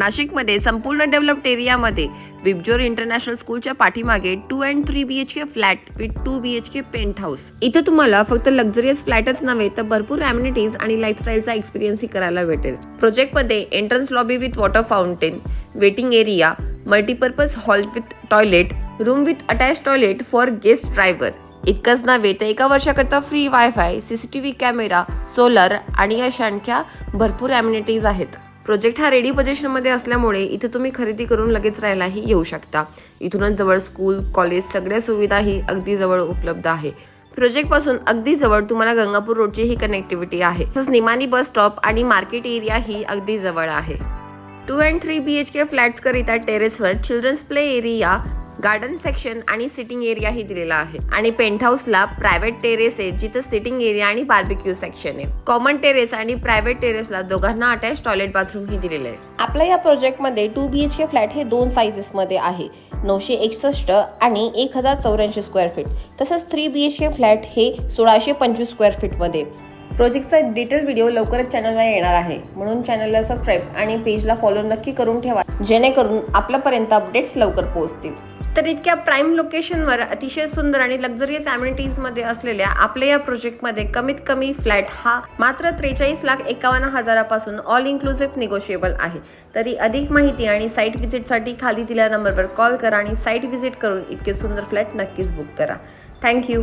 नाशिकमध्ये संपूर्ण डेव्हलप्ड एरियामध्ये विबजोर इंटरनॅशनल स्कूलच्या पाठीमागे two and three B H K flat with two B H K penthouse इथं तुम्हाला फक्त लक्झरियस फ्लॅटच नव्हे तर भरपूर अम्युनिटीज आणि लाईफस्टाईलचा एक्सपिरियन्सही करायला भेटेल. प्रोजेक्टमध्ये entrance lobby with water fountain waiting area multipurpose hall with toilet room with attach toilet for guest driver इतकंच नव्हे तर एका वर्षाकरता free wifi CCTV camera solar आणि अशांख्या भरपूर अम्युनिटीज आहेत. प्रोजेक्ट हा रेडी पोझिशनमध्ये असल्यामुळे इथे तुम्ही खरेदी करून लगेच राहायलाही येऊ शकता. इथूनच जवळ स्कूल कॉलेज सगळ्या सुविधाही अगदी जवळ उपलब्ध आहे. प्रोजेक्टपासून अगदी जवळ तुम्हाला गंगापूर रोडची ही कनेक्टिव्हिटी आहे. तसंच निमानी बस स्टॉप आणि मार्केट एरिया ही अगदी जवळ आहे. Two and three B H K फ्लॅट्सकरिता टेरेसवर childrens play area garden section आणि सिटिंग एरियाही दिलेला आहे. आणि पेंट हाऊसला प्रायव्हेट टेरेस आहे जिथं सिटिंग एरिया आणि बार्बिक्यू सेक्शन आहे. कॉमन टेरेस आणि प्रायव्हेट टेरेसला दोघांना अटॅच टॉयलेट बाथरूमही दिलेले आहे. आपल्या या प्रोजेक्टमध्ये two B H K flat हे दोन साईजेसमध्ये आहे. नऊशे एकसष्ट आणि एक हजार चौऱ्याऐंशी स्क्वेअर फीट तसंच three B H K flat हे सोळाशे पंचवीस स्क्वेअर फीटमध्ये प्रोजेक्टचा डिटेल व्हिडिओ लवकरच चॅनलला येणार आहे. म्हणून चॅनलला सबस्क्राईब आणि पेजला फॉलो नक्की करून ठेवा. जेणेकरून आपल्यापर्यंत अपडेट्स लवकर पोहोचतील. तर इतक्या प्राईम लोकेशनवर अतिशय सुंदर आणि लक्झरियस ॲम्युनिटीजमध्ये असलेल्या आपल्या या प्रोजेक्टमध्ये कमीत कमी फ्लॅट हा मात्र त्रेचाळीस लाख एकावन्न हजारापासून ऑल इन्क्लुझिव्ह निगोशिएबल आहे. तरी अधिक माहिती आणि साईट व्हिजिटसाठी खाली दिल्या नंबरवर कॉल करा आणि साईट व्हिजिट करून इतके सुंदर फ्लॅट नक्कीच बुक करा. थँक्यू